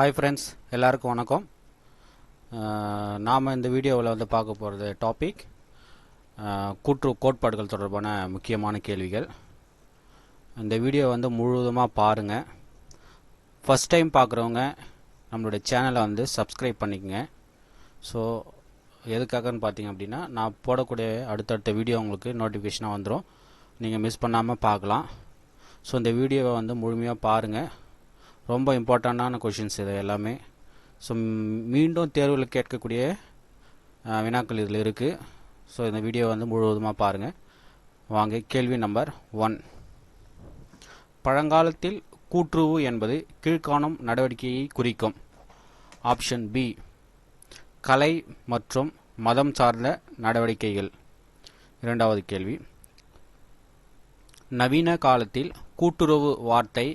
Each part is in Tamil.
ஹாய் ஃப்ரெண்ட்ஸ் எல்லாருக்கும் வணக்கம். நாம் இந்த வீடியோவில் வந்து பார்க்க போகிறது டாபிக் கூற்று கோட்பாடுகள் தொடர்பான முக்கியமான கேள்விகள். இந்த வீடியோ வந்து முழுவதுமாக பாருங்கள் ஃபஸ்ட் டைம் பார்க்குறவங்க நம்மளுடைய சேனலை வந்து சப்ஸ்கிரைப் பண்ணிக்கங்க. ஸோ எதுக்காகன்னு பார்த்தீங்க அப்படின்னா நான் போடக்கூடிய அடுத்தடுத்த வீடியோ உங்களுக்கு நோட்டிஃபிகேஷனாக வந்துடும் நீங்கள் மிஸ் பண்ணாமல் பார்க்கலாம். ஸோ இந்த வீடியோவை வந்து முழுமையாக பாருங்கள் ரொம்ப இம்பார்ட்டண்ட்டான கொஷின்ஸ் இது எல்லாமே. ஸோ மீண்டும் தேர்வில் கேட்கக்கூடிய வினாக்கள் இதில் இருக்குது ஸோ இந்த வீடியோ வந்து முழுவதுமாக பாருங்கள் வாங்க கேள்வி நம்பர் ஒன் பழங்காலத்தில் கூட்டுறவு என்பது கீழ்காணும் நடவடிக்கையை குறிக்கும். ஆப்ஷன் பி கலை மற்றும் மதம் சார்ந்த நடவடிக்கைகள். இரண்டாவது கேள்வி. நவீன காலத்தில் கூட்டுறவு வார்த்தை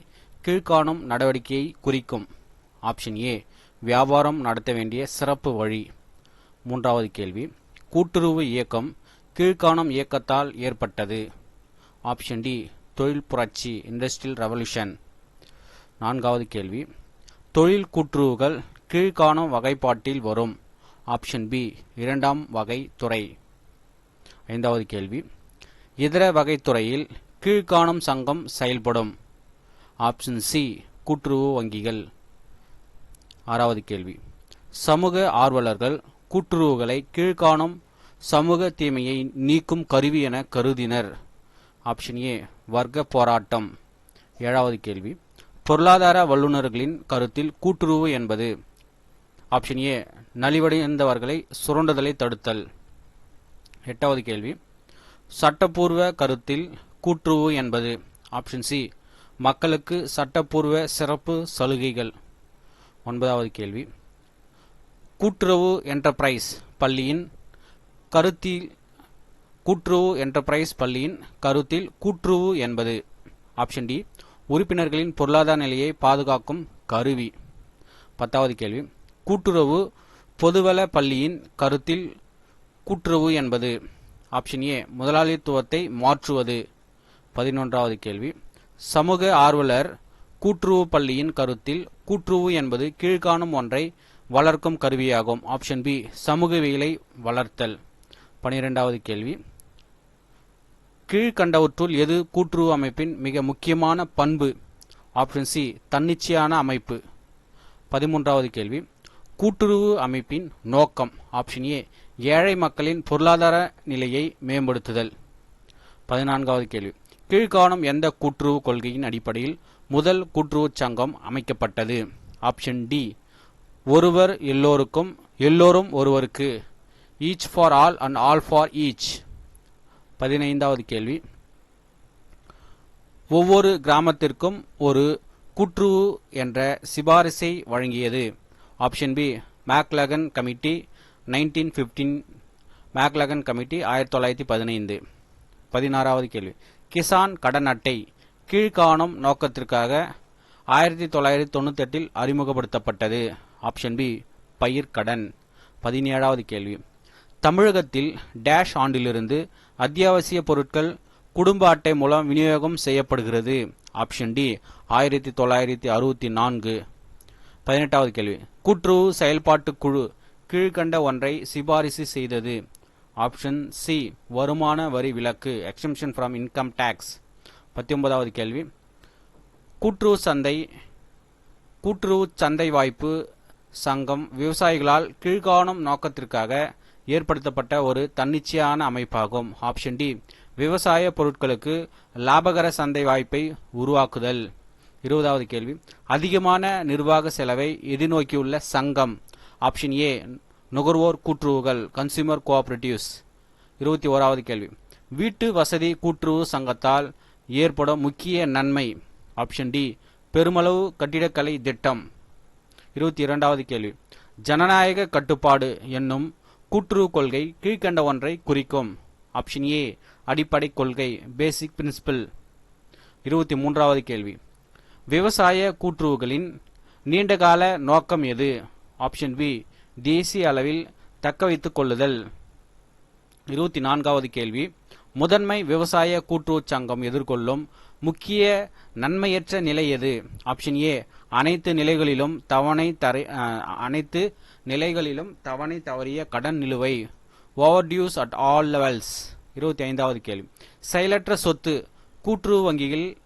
கீழ்காணும் நடவடிக்கையை குறிக்கும். ஆப்ஷன் ஏ வியாபாரம் நடத்த வேண்டிய சிறப்பு வழி. மூன்றாவது கேள்வி கூட்டுறவு இயக்கம் கீழ்காணும் இயக்கத்தால் ஏற்பட்டது. ஆப்ஷன் டி தொழில் புரட்சி இண்டஸ்ட்ரியல் ரெவல்யூஷன் நான்காவது கேள்வி தொழில் கூட்டுறவுகள் கீழ்காணும் வகைப்பாட்டில் வரும். ஆப்ஷன் பி இரண்டாம் வகை துறை. ஐந்தாவது கேள்வி இதர வகைத்துறையில் கீழ்காணும் சங்கம் செயல்படும். ஆப்ஷன் சி கூட்டுறவு வங்கிகள். ஆறாவது கேள்வி. சமூக ஆர்வலர்கள் கூட்டுறவுகளை கீழ்காணும் சமூக தீமையை நீக்கும் கருவி என கருதினர். ஆப்ஷன் ஏ வர்க்க போராட்டம். ஏழாவது கேள்வி. பொருளாதார வல்லுநர்களின் கருத்தில் கூட்டுறவு என்பது. ஆப்ஷன் ஏ நலிவடைந்தவர்களை சுரண்டுதலை தடுத்தல். எட்டாவது கேள்வி. சட்டப்பூர்வ கருத்தில் கூட்டுறவு என்பது. ஆப்ஷன் சி மக்களுக்கு சட்டப்பூர்வ சிறப்பு சலுகைகள். ஒன்பதாவது கேள்வி. கூட்டுறவு என்டர்பிரைஸ் பள்ளியின் கருத்தில் கூட்டுறவு என்டர்பிரைஸ் பள்ளியின் கருத்தில் கூட்டுறவு என்பது. ஆப்ஷன் டி உறுப்பினர்களின் பொருளாதார நிலையை பாதுகாக்கும் கருவி. பத்தாவது கேள்வி. கூட்டுறவு பொதுவள பள்ளியின் கருத்தில் கூட்டுறவு என்பது. ஆப்ஷன் ஏ முதலாளித்துவத்தை மாற்றுவது. பதினொன்றாவது கேள்வி. சமூக ஆர்வலர் கூட்டுறவு பள்ளியின் கருத்தில் கூட்டுறவு என்பது கீழ்காணும் ஒன்றை வளர்க்கும் கருவியாகும். ஆப்ஷன் பி சமூகவியலை வளர்த்தல். பனிரெண்டாவது கேள்வி. கீழ்கண்டவற்றுள் எது கூட்டுறவு அமைப்பின் மிக முக்கியமான பண்பு? ஆப்ஷன் சி தன்னிச்சையான அமைப்பு. பதிமூன்றாவது கேள்வி. கூட்டுறவு அமைப்பின் நோக்கம். ஆப்ஷன் ஏ ஏழை மக்களின் பொருளாதார நிலையை மேம்படுத்துதல். பதினான்காவது கேள்வி. கீழ்காணும் எந்த கூட்டுறவு கொள்கையின் அடிப்படையில் முதல் கூட்டுறவுச் சங்கம் அமைக்கப்பட்டது? Option D. ஒருவர் எல்லோருக்கும் எல்லோரும் ஒருவருக்கு each for all and all for each பதினைந்தாவது கேள்வி. ஒவ்வொரு கிராமத்திற்கும் ஒரு கூற்று என்ற சிபாரிசை வழங்கியது. Option B. Maclagan committee nineteen fifteen. Maclagan committee ஆயிரத்தி தொள்ளாயிரத்தி பதினைந்து. பதினாறாவது கேள்வி. கிசான் கடன் அட்டை கீழ்காணும் நோக்கத்திற்காக ஆயிரத்தி தொள்ளாயிரத்தி தொண்ணூத்தெட்டில் அறிமுகப்படுத்தப்பட்டது. ஆப்ஷன் பி பயிர்கடன் பதினேழாவது கேள்வி. தமிழகத்தில் டேஷ் ஆண்டிலிருந்து அத்தியாவசிய பொருட்கள் குடும்ப அட்டை மூலம் விநியோகம் செய்யப்படுகிறது. ஆப்ஷன் டி ஆயிரத்தி தொள்ளாயிரத்தி அறுபத்தி நான்கு. பதினெட்டாவது கேள்வி. கூட்டுறவு செயல்பாட்டு குழு கீழ்கண்ட ஒன்றை சிபாரிசு செய்தது. ஆப்ஷன் சி வருமான வரி விலக்கு எக்ஸம்ஷன் ஃப்ரம் இன்கம் டேக்ஸ் பத்தொன்பதாவது கேள்வி. கூட்டுறவு சந்தை கூட்டுறவு சந்தை வாய்ப்பு சங்கம் விவசாயிகளால் கீழ்காணும் நோக்கத்திற்காக ஏற்படுத்தப்பட்ட ஒரு தன்னிச்சையான அமைப்பாகும். ஆப்ஷன் டி விவசாய பொருட்களுக்கு லாபகர சந்தை வாய்ப்பை உருவாக்குதல். இருபதாவது கேள்வி. அதிகமான நிர்வாக செலவை எதிர்நோக்கியுள்ள சங்கம். ஆப்ஷன் ஏ நுகர்வோர் கூட்டுறவுகள் கன்சியூமர் கோஆபரேட்டிவ்ஸ் இருபத்தி ஓராவது கேள்வி. வீட்டு வசதி கூட்டுறவு சங்கத்தால் ஏற்படும் முக்கிய நன்மை. ஆப்ஷன் டி பெருமளவு கட்டிடக்கலை திட்டம். இருபத்தி இரண்டாவது கேள்வி. ஜனநாயக கட்டுப்பாடு என்னும் கூட்டுறவு கொள்கை கீழ்கண்ட ஒன்றை குறிக்கும். ஆப்ஷன் ஏ அடிப்படை கொள்கை பேசிக் பிரின்சிபல் இருபத்தி மூன்றாவது கேள்வி. விவசாய கூட்டுறவுகளின் நீண்டகால நோக்கம் எது? ஆப்ஷன் பி தேசிய அளவில் தக்க வைத்துக் கொள்ளுதல் இருபத்தி நான்காவது கேள்வி. முதன்மை விவசாய கூட்டுறவு சங்கம் எதிர்கொள்ளும் முக்கிய நன்மையற்ற நிலை எது? ஆப்ஷன் ஏ அனைத்து நிலைகளிலும் தவணை தரை அனைத்து நிலைகளிலும் தவணை தவறிய கடன் நிலுவை. Overdues at all levels இருபத்தி ஐந்தாவது கேள்வி. செயலற்ற சொத்து கூட்டுறவு வங்கிகள்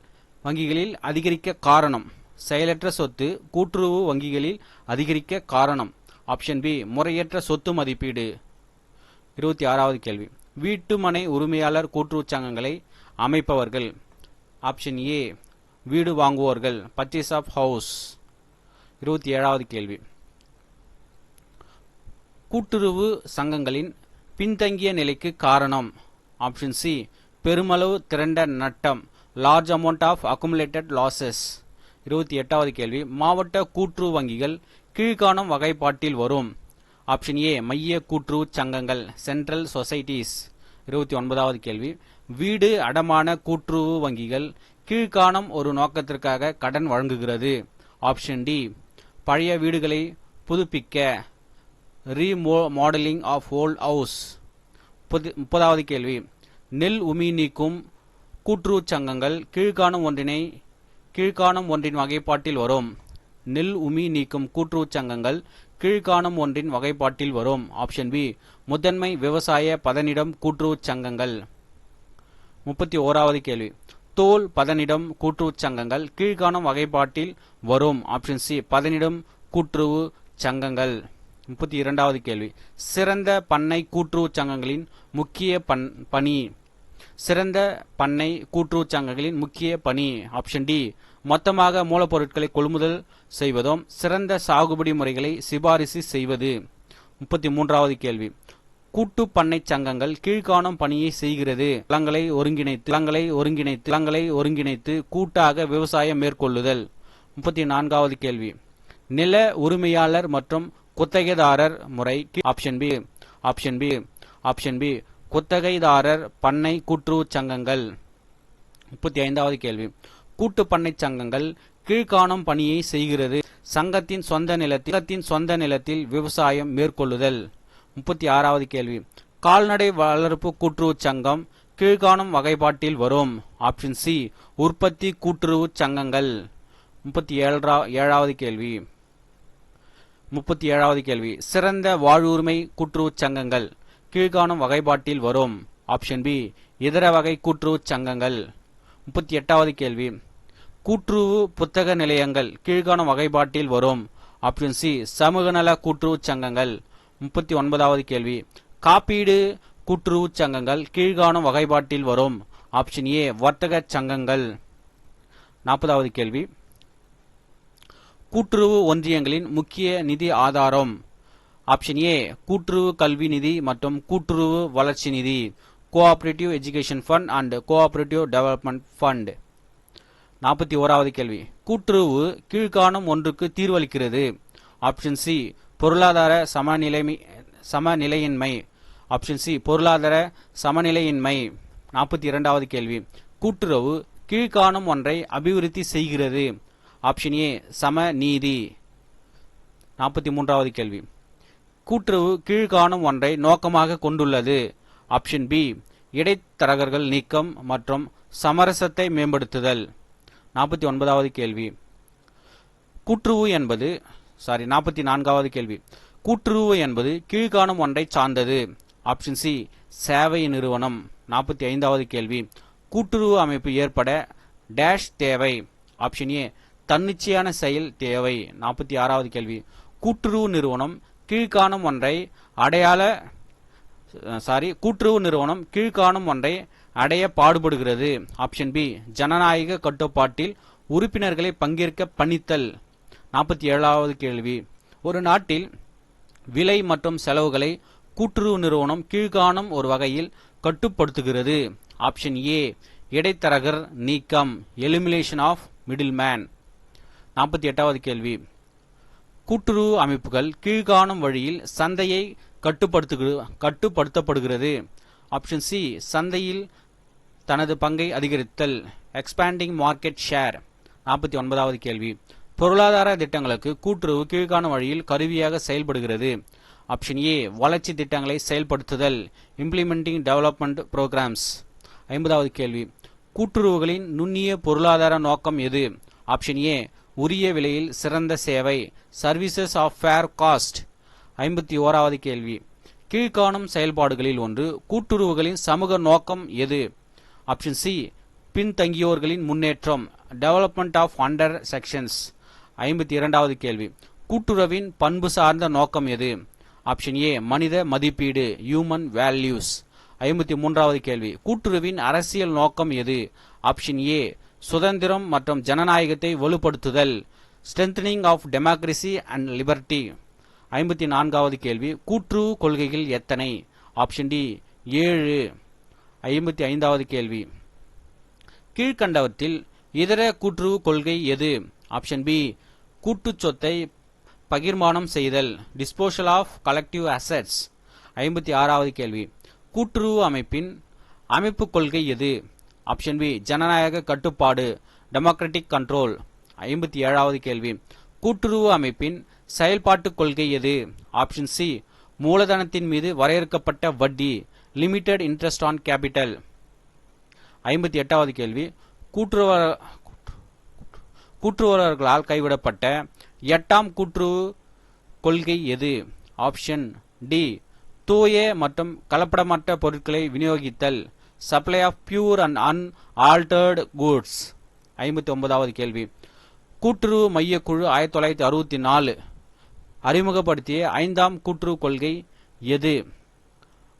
வங்கிகளில் அதிகரிக்க காரணம். செயலற்ற சொத்து கூட்டுறவு வங்கிகளில் அதிகரிக்க காரணம். ஆப்ஷன் பி முறையற்ற சொத்து மதிப்பீடு. இருபத்தி ஆறாவது கேள்வி. வீட்டுமனை உரிமையாளர் கூட்டுறவுச் சங்கங்களை அமைப்பவர்கள். ஆப்ஷன் ஏ வீடு வாங்குவோர்கள் பர்ச்சேஸ் ஆஃப் ஹவுஸ் இருபத்தி ஏழாவது கேள்வி. கூட்டுறவு சங்கங்களின் பின்தங்கிய நிலைக்கு காரணம். ஆப்ஷன் சி பெருமளவு திரண்ட நட்டம் large amount of accumulated losses இருபத்தி எட்டாவது கேள்வி. மாவட்ட கூட்டுறவு வங்கிகள் கீழ்காணும் வகைப்பாட்டில் வரும். ஆப்ஷன் ஏ மைய கூட்டுறவு சங்கங்கள் சென்ட்ரல் சொசைட்டிஸ் இருபத்தி ஒன்பதாவது கேள்வி. வீடு அடமான கூற்றுவு வங்கிகள் கீழ்காணும் ஒரு நோக்கத்திற்காக கடன் வழங்குகிறது. ஆப்ஷன் டி பழைய வீடுகளை புதுப்பிக்க Remo modelling of old house முப்பதாவது கேள்வி. நெல் உமி நீக்கும் கூற்றுச் சங்கங்கள் கீழ்காணும் ஒன்றினை கீழ்காணும் ஒன்றின் வகைப்பாட்டில் வரும். நெல் உமி நீக்கும் கூட்டுறவுச் சங்கங்கள் கீழ்காணும் ஒன்றின் வகைப்பாட்டில் வரும். ஆப்ஷன் பி முதன்மை விவசாய பதனிடம் கூட்டுறவுச் சங்கங்கள். முப்பத்தி ஓராவது கேள்வி. தோல் பதனிடம் கூட்டுறவுச் சங்கங்கள் கீழ்காணும் வகைப்பாட்டில் வரும். ஆப்ஷன் சி பதனிடம் கூட்டுறவு சங்கங்கள். முப்பத்தி இரண்டாவது கேள்வி. சிறந்த பண்ணை கூட்டுறவுச் சங்கங்களின் முக்கிய பண் பணி. சிறந்த பண்ணை கூட்டுறவுச் சங்கங்களின் முக்கிய பணி. ஆப்ஷன் டி மொத்தமாக மூலப்பொருட்களை கொள்முதல் செய்வதும் சிறந்த சாகுபடி முறைகளை சிபாரிசு செய்வது. முப்பத்தி மூன்றாவது கேள்வி. கூட்டு பண்ணை சங்கங்கள் கீழ்காணும் பணியை செய்கிறது. நிலங்களை ஒருங்கிணைத்து நிலங்களை ஒருங்கிணைத்து நிலங்களை ஒருங்கிணைத்து கூட்டாக விவசாயம் மேற்கொள்ளுதல். முப்பத்தி நான்காவது கேள்வி. நில உரிமையாளர் மற்றும் குத்தகைதாரர் முறை option B option B option B. குத்தகைதாரர் பண்ணை கூட்டுறவு சங்கங்கள். முப்பத்தி ஐந்தாவது கேள்வி. கூட்டு பண்ணை சங்கங்கள் கீழ்காணும் பணியை செய்கிறது. சங்கத்தின் சொந்த நிலத்தில் சங்கத்தின் சொந்த நிலத்தில் விவசாயம் மேற்கொள்ளுதல். முப்பத்தி ஆறாவது கேள்வி. கால்நடை வளர்ப்பு கூட்டுறவு சங்கம் கீழ்காணும் வகைப்பாட்டில் வரும். ஆப்ஷன் சி உற்பத்தி கூட்டுறவு சங்கங்கள். முப்பத்தி ஏழா ஏழாவது கேள்வி. முப்பத்தி ஏழாவது கேள்வி. சிறந்த வாழ்வுரிமை கூட்டுறவு சங்கங்கள் கீழ்காணும் வகைப்பாட்டில் வரும். ஆப்ஷன் பி இதர வகை கூட்டுறவு சங்கங்கள். முப்பத்தி எட்டாவது கேள்வி. கூட்டுறவு புத்தக நிலையங்கள் கீழ்காணும் வகைப்பாட்டில் வரும். ஆப்ஷன் சி சமூக நல கூட்டுறவுச் சங்கங்கள். முப்பத்தி ஒன்பதாவது கேள்வி. காப்பீடு கூட்டுறவுச் சங்கங்கள் கீழ்காணும் வகைப்பாட்டில் வரும். ஆப்ஷன் ஏ வர்த்தக சங்கங்கள். நாற்பதாவது கேள்வி. கூட்டுறவு ஒன்றியங்களின் முக்கிய நிதி ஆதாரம். ஆப்ஷன் ஏ கூட்டுறவு கல்வி நிதி மற்றும் கூட்டுறவு வளர்ச்சி நிதி. Cooperative education fund and cooperative development fund நாற்பத்தி ஓராவது கேள்வி. கூட்டுறவு கீழ்காணும் ஒன்றுக்கு தீர்வளிக்கிறது. ஆப்ஷன் சி பொருளாதார சமநிலைமை சமநிலையின்மை. ஆப்ஷன் சி பொருளாதார சமநிலையின்மை. நாற்பத்தி இரண்டாவது கேள்வி. கூட்டுறவு கீழ்காணும் ஒன்றை அபிவிருத்தி செய்கிறது. ஆப்ஷன் ஏ சமநீதி. நாற்பத்தி மூன்றாவது கேள்வி. கூட்டுறவு கீழ்காணும் ஒன்றை நோக்கமாக கொண்டுள்ளது. ஆப்ஷன் பி இடைத்தரகர்கள் நீக்கம் மற்றும் சமரசத்தை மேம்படுத்துதல். நாற்பத்தி ஒன்பதாவது கேள்வி. கூற்றுவு என்பது சாரி நாற்பத்தி நான்காவது கேள்வி. கூற்றுவு என்பது கீழ்காணும் ஒன்றை சார்ந்தது. ஆப்ஷன் சி சேவை நிறுவனம். நாற்பத்தி ஐந்தாவது கேள்வி. கூட்டுறவு அமைப்பு ஏற்பட டேஷ் தேவை. ஆப்ஷன் ஏ தன்னிச்சையான செயல் தேவை. நாற்பத்தி ஆறாவது கேள்வி. கூட்டுறவு நிறுவனம் கீழ்காணும் ஒன்றை அடையாள சாரி கூட்டுறவு நிறுவனம் கீழ்காணும் ஒன்றை அடைய பாடுபடுகிறது. ஆப்ஷன் பி ஜனநாயக கட்டுப்பாட்டில் உறுப்பினர்களை பங்கேற்க பணித்தல். நாற்பத்தி ஏழாவது கேள்வி. ஒரு நாட்டில் விலை மற்றும் செலவுகளை கூட்டுறவு நிறுவனம் கீழ்காணும் ஒரு வகையில் கட்டுப்படுத்துகிறது. ஆப்ஷன் ஏ இடைத்தரகர் நீக்கம் எலிமினேஷன் ஆஃப் மிடில் மேன் நாற்பத்தி எட்டாவது கேள்வி. கூட்டுறவு அமைப்புகள் கீழ்காணும் வழியில் சந்தையை கட்டுப்படுத்து கட்டுப்படுத்தப்படுகிறது. ஆப்ஷன் சி சந்தையில் தனது பங்கை அதிகரித்தல். எக்ஸ்பேண்டிங் மார்க்கெட் ஷேர் நாற்பத்தி ஒன்பதாவது கேள்வி. பொருளாதார திட்டங்களுக்கு கூட்டுறவு கீழ்காணும் வழியில் கருவியாக செயல்படுகிறது. ஆப்ஷன் ஏ வளர்ச்சி திட்டங்களை செயல்படுத்துதல். இம்ப்ளிமெண்டிங் டெவலப்மெண்ட் ப்ரோக்ராம்ஸ் ஐம்பதாவது கேள்வி. கூட்டுறவுகளின் நுண்ணிய பொருளாதார நோக்கம் எது? ஆப்ஷன் ஏ உரிய விலையில் சிறந்த சேவை. சர்வீசஸ் ஆஃப் ஃபேர் காஸ்ட் ஐம்பத்தி ஓராவது கேள்வி. கீழ்காணும் செயல்பாடுகளில் ஒன்று கூட்டுறவுகளின் சமூக நோக்கம் எது? ஆப்ஷன் சி பின்தங்கியோர்களின் முன்னேற்றம். டெவலப்மெண்ட் ஆஃப் அண்டர் செக்ஷன்ஸ் ஐம்பத்தி இரண்டாவது கேள்வி. கூட்டுறவின் பண்பு சார்ந்த நோக்கம் எது? ஆப்ஷன் ஏ மனித மதிப்பீடு ஹியூமன் வேல்யூஸ் ஐம்பத்தி மூன்றாவது கேள்வி. கூட்டுறவின் அரசியல் நோக்கம் எது? ஆப்ஷன் ஏ சுதந்திரம் மற்றும் ஜனநாயகத்தை வலுப்படுத்துதல். Strengthening of democracy and liberty ஐம்பத்தி நான்காவது கேள்வி கூற்று கொள்கைகள் எத்தனை? ஆப்ஷன் டி ஏழு. ஐம்பத்தி ஐந்தாவது கேள்வி. கீழ்கண்டவற்றில் இதர கூற்று கொள்கை எது? ஆப்ஷன் பி கூட்டு சொத்தை பகிர்மானம் செய்தல் டிஸ்போசல் ஆஃப் கலெக்டிவ் அசெட்ஸ் ஐம்பத்தி ஆறாவது கேள்வி கூட்டுறவு அமைப்பின் அமைப்பு கொள்கை எது? ஆப்ஷன் பி ஜனநாயக கட்டுப்பாடு டெமோக்ராட்டிக் கண்ட்ரோல் ஐம்பத்தி ஏழாவது கேள்வி கூட்டுறவு அமைப்பின் செயல்பாட்டுக் கொள்கை எது? ஆப்ஷன் சி மூலதனத்தின் மீது வரையறுக்கப்பட்ட வட்டி லிமிடெட் இன்ட்ரெஸ்ட் ஆன் கேபிட்டல் ஐம்பத்தி எட்டாவது கேள்வி. கூற்றுவ கூற்றுவர்களால் கைவிடப்பட்ட எட்டாம் கூற்று கொள்கை எது? ஆப்ஷன் டி தூய மற்றும் கலப்படமற்ற பொருட்களை விநியோகித்தல் supply of pure and unaltered goods ஐம்பத்தி ஒன்பதாவது கேள்வி. கூட்டுறவு மையக்குழு ஆயிரத்தி தொள்ளாயிரத்தி அறுபத்தி நாலு. அறிமுகப்படுத்திய ஐந்தாம் கூட்டுறவு கொள்கை எது?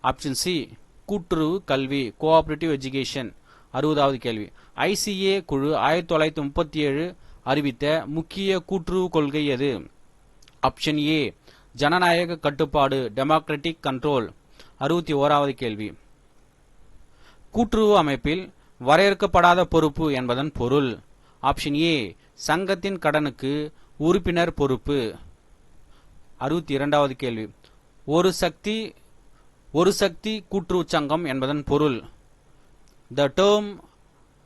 ஆப்ஷன் சி கூட்டுறவு கல்வி கோஆபரேட்டிவ் எஜுகேஷன் அறுபதாவது கேள்வி. ஐசிஏ குழு ஆயிரத்தி தொள்ளாயிரத்தி முப்பத்தி ஏழு அறிவித்த முக்கிய கூட்டுறவு கொள்கை எது? ஆப்ஷன் ஏ ஜனநாயக கட்டுப்பாடு டெமோக்ராட்டிக் கண்ட்ரோல் அறுபத்தி ஓராவது கேள்வி. கூட்டுறவு அமைப்பில் வரையறுக்கப்படாத பொறுப்பு என்பதன் பொருள். ஆப்ஷன் ஏ சங்கத்தின் கடனுக்கு உறுப்பினர் பொறுப்பு. அறுபத்தி இரண்டாவது கேள்வி. ஒரு சக்தி ஒரு சக்தி கூட்டுறவு சங்கம் என்பதன் பொருள். The term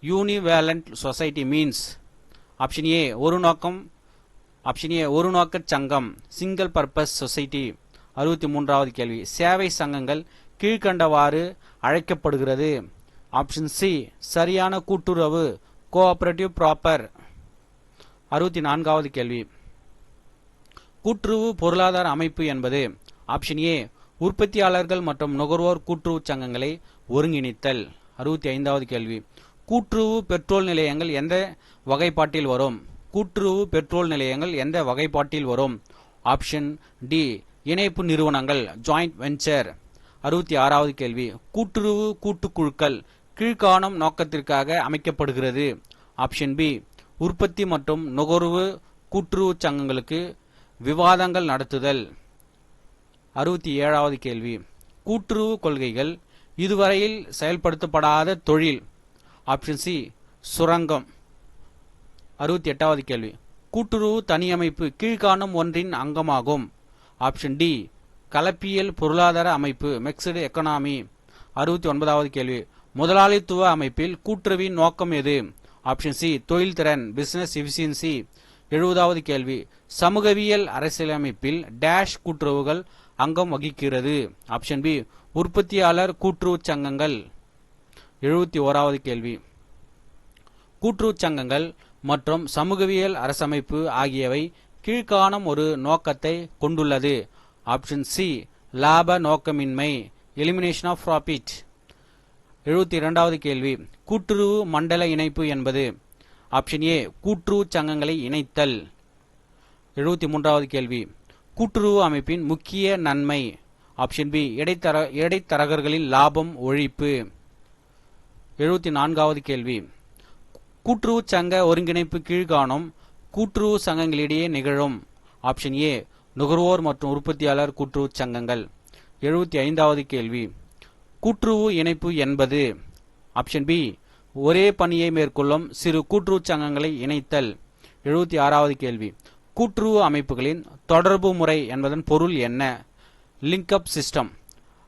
univalent society means option A ஒரு நோக்கம் ஆப்ஷன் ஏ ஒரு நோக்க சங்கம் சிங்கிள் பர்பஸ் சொசைட்டி அறுபத்தி மூன்றாவது கேள்வி. சேவை சங்கங்கள் கீழ்கண்டவாறு அழைக்கப்படுகிறது. ஆப்ஷன் சி சரியான கூட்டுறவு கோஆபரேட்டிவ் ப்ராப்பர் அறுபத்தி நான்காவது கேள்வி. கூட்டுறவு பொருளாதார அமைப்பு என்பது ஆப்ஷன் ஏ உற்பத்தியாளர்கள் மற்றும் நுகர்வோர் கூட்டுறவு சங்கங்களை ஒருங்கிணைத்தல். அறுபத்தி ஐந்தாவது கேள்வி. கூட்டுறவு பெட்ரோல் நிலையங்கள் எந்த வகைப்பாட்டில் வரும்? கூட்டுறவு பெட்ரோல் நிலையங்கள் எந்த வகைப்பாட்டில் வரும்? ஆப்ஷன் டி இணைப்பு நிறுவனங்கள் ஜாயிண்ட் வெஞ்சர் அறுபத்தி ஆறாவது கேள்வி. கூட்டுறவு கூட்டுக்குழுக்கள் கீழ்காணும் நோக்கத்திற்காக அமைக்கப்படுகிறது. ஆப்ஷன் பி உற்பத்தி மற்றும் நுகர்வு கூட்டுறவு சங்கங்களுக்கு விவாதங்கள் நடத்துதல். அறுபத்தி ஏழாவது கேள்வி. கூட்டுறவு கொள்கைகள் இதுவரையில் செயல்படுத்தப்படாத தொழில். ஆப்ஷன் சி சுரங்கம். அறுபத்தி எட்டாவது கேள்வி. கூட்டுறவு தனியமைப்பு கீழ்காணும் ஒன்றின் அங்கமாகும். ஆப்ஷன் டி கலப்பியல் பொருளாதார அமைப்பு மிக்சடு எக்கனாமி அறுபத்தி ஒன்பதாவது கேள்வி. முதலாளித்துவ அமைப்பில் கூட்டுறவின் நோக்கம் எது? ஆப்ஷன் சி தொழில்திறன் பிசினஸ் எஃபிசியன்சி எழுபதாவது கேள்வி. சமூகவியல் அரசியலமைப்பில் டேஷ் கூட்டுறவுகள் அங்கம் வகிக்கிறது. ஆப்ஷன் பி உற்பத்தியாளர் கூட்டுறவு சங்கங்கள். எழுபத்தி ஓராவது கேள்வி. கூட்டுறவு சங்கங்கள் மற்றும் சமூகவியல் அரசமைப்பு ஆகியவை கீழ்காணும் ஒரு நோக்கத்தை கொண்டுள்ளது. ஆப்ஷன் சி லாப நோக்கமின்மை எலிமினேஷன் ஆஃப் ப்ராஃபிட் எழுபத்தி இரண்டாவது கேள்வி. கூட்டுறவு மண்டல இணைப்பு என்பது ஆப்ஷன் ஏ கூட்டுறவு சங்கங்களை இணைத்தல். எழுபத்தி மூன்றாவது கேள்வி. கூட்டுறவு அமைப்பின் முக்கிய நன்மை. ஆப்ஷன் பி இடைத்தர இடைத்தரகர்களின் லாபம் ஒழிப்பு. எழுபத்தி நான்காவது கேள்வி. கூட்டுறவு சங்க ஒருங்கிணைப்பு கீழ்காணும். கூட்டுறவு சங்கங்களிடையே நிகழும். ஆப்ஷன் ஏ நுகர்வோர் மற்றும் உற்பத்தியாளர் கூட்டுறவு சங்கங்கள். எழுபத்தி ஐந்தாவது கேள்வி. கூட்டுறவு இணைப்பு என்பது. ஆப்ஷன் பி ஒரே பணியை மேற்கொள்ளும் சிறு கூட்டுறவு சங்கங்களை இணைத்தல். எழுபத்தி ஆறாவது கேள்வி. கூட்டுறவு அமைப்புகளின் தொடர்பு முறை என்பதன் பொருள் என்ன? Linkup system.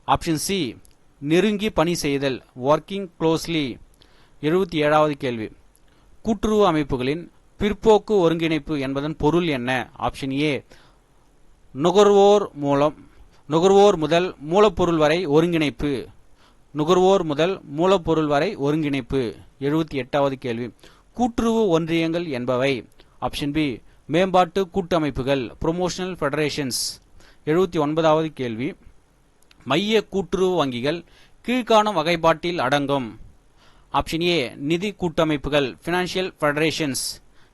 Option C. நெருங்கி பணி செய்தல். Working closely. எழுபத்தி ஏழாவது கேள்வி. கூட்டுறவு அமைப்புகளின் பிற்போக்கு ஒருங்கிணைப்பு என்பதன் பொருள் என்ன? Option A. நுகர்வோர் மூலம் நுகர்வோர் முதல் மூலப்பொருள் வரை ஒருங்கிணைப்பு. நுகர்வோர் முதல் மூலப்பொருள் வரை ஒருங்கிணைப்பு. எழுபத்தி எட்டாவது கேள்வி. கூட்டுறவு ஒன்றியங்கள் என்பவை. ஆப்ஷன் பி மேம்பாட்டு கூட்டமைப்புகள் ப்ரொமோஷனல் ஃபெடரேஷன்ஸ் எழுபத்தி ஒன்பதாவது கேள்வி. மைய கூட்டுறவு வங்கிகள் கீழ்காணும் வகைப்பாட்டில் அடங்கும். ஆப்ஷன் ஏ நிதி கூட்டமைப்புகள் ஃபினான்ஷியல் ஃபெடரேஷன்ஸ்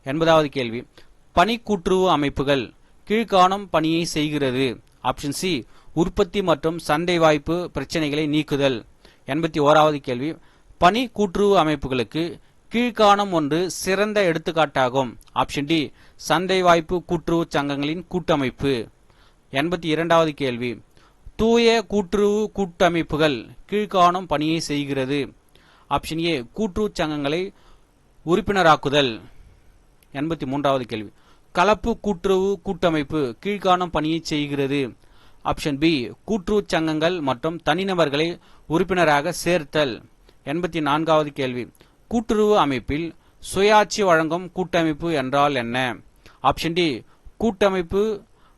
எண்பதாவது கேள்வி. பணி கூட்டுறவு அமைப்புகள் கீழ்காணும் பணியை செய்கிறது. ஆப்ஷன் சி உற்பத்தி மற்றும் சந்தை வாய்ப்பு பிரச்சனைகளை நீக்குதல். எண்பத்தி ஓராவது கேள்வி. பணி கூட்டுறவு அமைப்புகளுக்கு கீழ்காணும் ஒன்று சிறந்த எடுத்துக்காட்டாகும். ஆப்ஷன் டி சந்தை வாய்ப்பு கூட்டுறவு சங்கங்களின் கூட்டமைப்பு. எண்பத்தி இரண்டாவது கேள்வி தூய கூட்டுறவு கூட்டமைப்புகள் கீழ்காணும் பணியை செய்கிறது. ஆப்ஷன் ஏ கூட்டுறவு சங்கங்களை உறுப்பினராக்குதல். எண்பத்தி மூன்றாவது கேள்வி கலப்பு கூட்டுறவு கூட்டமைப்பு கீழ்காணும் பணியை செய்கிறது. ஆப்ஷன் பி கூட்டுறவு சங்கங்கள் மற்றும் தனிநபர்களை உறுப்பினராக சேர்த்தல். எண்பத்தி நான்காவது கேள்வி. கூட்டுறவு அமைப்பில் சுயாட்சி வழங்கும் கூட்டமைப்பு என்றால் என்ன? ஆப்ஷன் டி கூட்டமைப்பு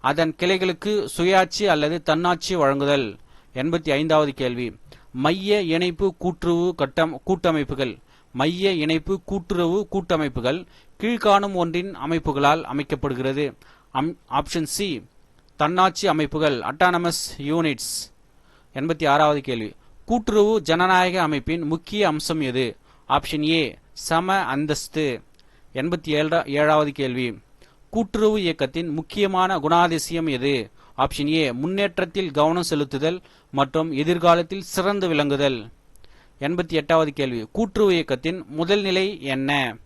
அதன் கிளைகளுக்கு சுயாட்சி அல்லது தன்னாட்சி வழங்குதல். எண்பத்தி ஐந்தாவது கேள்வி. மைய இணைப்பு கூட்டுறவு கட்டம் கூட்டமைப்புகள். மைய இணைப்பு கூட்டுறவு கூட்டமைப்புகள் கீழ்காணும் ஒன்றின் அமைப்புகளால் அமைக்கப்படுகிறது. ஆப்ஷன் சி தன்னாட்சி அமைப்புகள் அட்டானமஸ் யூனிட்ஸ் எண்பத்தி ஆறாவது கேள்வி. கூட்டுறவு ஜனநாயக அமைப்பின் முக்கிய அம்சம் எது? ஆப்ஷன் ஏ சம அந்தஸ்து. எண்பத்தி ஏழா ஏழாவது கேள்வி. கூட்டுறவு இயக்கத்தின் முக்கியமான குணாதிசயம் எது? ஆப்ஷன் ஏ முன்னேற்றத்தில் கவனம் செலுத்துதல் மற்றும் எதிர்காலத்தில் சிறந்து விளங்குதல். எண்பத்தி எட்டாவது கேள்வி. கூட்டுறவு இயக்கத்தின் முதல் நிலை என்ன?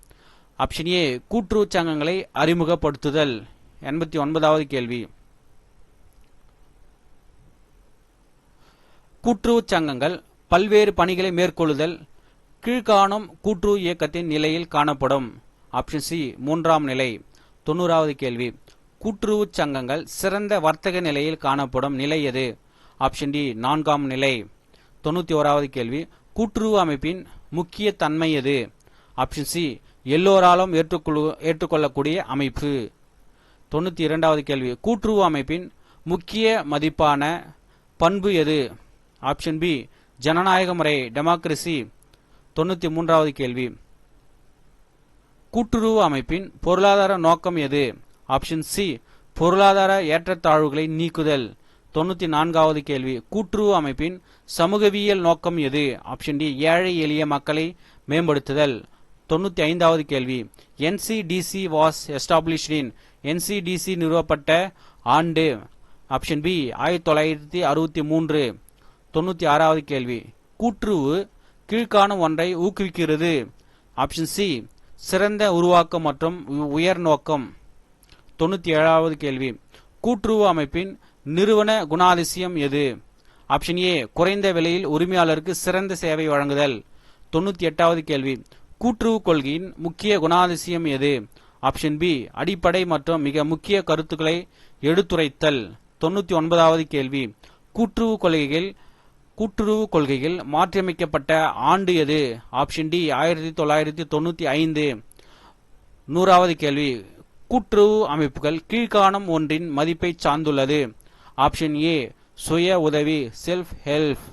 ஆப்ஷன் ஏ கூட்டுறவு சங்கங்களை அறிமுகப்படுத்துதல். எண்பத்தி ஒன்பதாவது கேள்வி. கூட்டுறவு சங்கங்கள் பல்வேறு பணிகளை மேற்கொள்ளுதல் கீழ்காணும் கூட்டுறவு இயக்கத்தின் நிலையில் காணப்படும். ஆப்ஷன் சி மூன்றாம் நிலை. தொண்ணூறாவது கேள்வி. கூட்டுறவு சங்கங்கள் சிறந்த வர்த்தக நிலையில் காணப்படும் நிலை எது? ஆப்ஷன் டி நான்காம் நிலை. தொண்ணூத்தி ஓராவது கேள்வி. கூட்டுறவு அமைப்பின் முக்கிய தன்மை எது? ஆப்ஷன் சி எல்லோராலும் ஏற்றுக்கொள்ளு ஏற்றுக்கொள்ளக்கூடிய அமைப்பு. தொண்ணூத்தி இரண்டாவது கேள்வி. கூட்டுறவு அமைப்பின் முக்கிய மதிப்பான பண்பு எது? ஆப்ஷன் பி ஜனநாயக முறை டெமோக்ரசி தொண்ணூற்றி மூன்றாவது கேள்வி. கூட்டுறவு அமைப்பின் பொருளாதார நோக்கம் எது? ஆப்ஷன் சி பொருளாதார ஏற்றத்தாழ்வுகளை நீக்குதல். தொண்ணூத்தி நான்காவது கேள்வி. கூட்டுறவு அமைப்பின் சமூகவியல் நோக்கம் எது? ஆப்ஷன் டி ஏழை எளிய மக்களை மேம்படுத்துதல். தொண்ணூத்தி ஐந்தாவது கேள்வி. NCDC was established in NCDC நிறுவப்பட்ட ஆண்டு. ஆப்ஷன் பி ஆயிரத்தி தொள்ளாயிரத்தி அறுபத்தி மூன்று. தொண்ணூத்தி ஆறாவது கேள்வி. கூற்றுவு கீழ்காணும் ஒன்றை ஊக்குவிக்கிறது. ஆப்ஷன் சி சிறந்த உருவாக்கம் மற்றும் உயர் நோக்கம். தொண்ணூத்தி ஏழாவது கேள்வி. கூற்றுவு அமைப்பின் நிறுவன குணாதிசயம் எது? ஆப்ஷன் ஏ குறைந்த விலையில் உரிமையாளருக்கு சிறந்த சேவை வழங்குதல். தொண்ணூத்தி எட்டாவது கேள்வி. கூற்றுவு கொள்கையின் முக்கிய குணாதிசயம் எது? ஆப்ஷன் பி அடிப்படை மற்றும் மிக முக்கிய கருத்துக்களை எடுத்துரைத்தல். தொண்ணூத்தி ஒன்பதாவது கேள்வி. கூற்றுவு கொள்கைகள் கூட்டுறவு கொள்கைகள் மாற்றியமைக்கப்பட்ட ஆண்டு எது? ஆப்ஷன் டி ஆயிரத்தி தொள்ளாயிரத்தி தொண்ணூற்றி ஐந்து. நூறாவது கேள்வி. கூட்டுறவு அமைப்புகள் கீழ்காணும் ஒன்றின் மதிப்பை சார்ந்துள்ளது. ஆப்ஷன் ஏ சுய உதவி செல்ஃப் ஹெல்ப்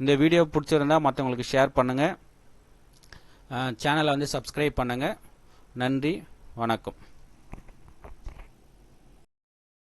இந்த வீடியோ பிடிச்சிருந்தா மற்றவங்களுக்கு ஷேர் பண்ணுங்கள் சேனலை வந்து சப்ஸ்கிரைப் பண்ணுங்கள் நன்றி வணக்கம்.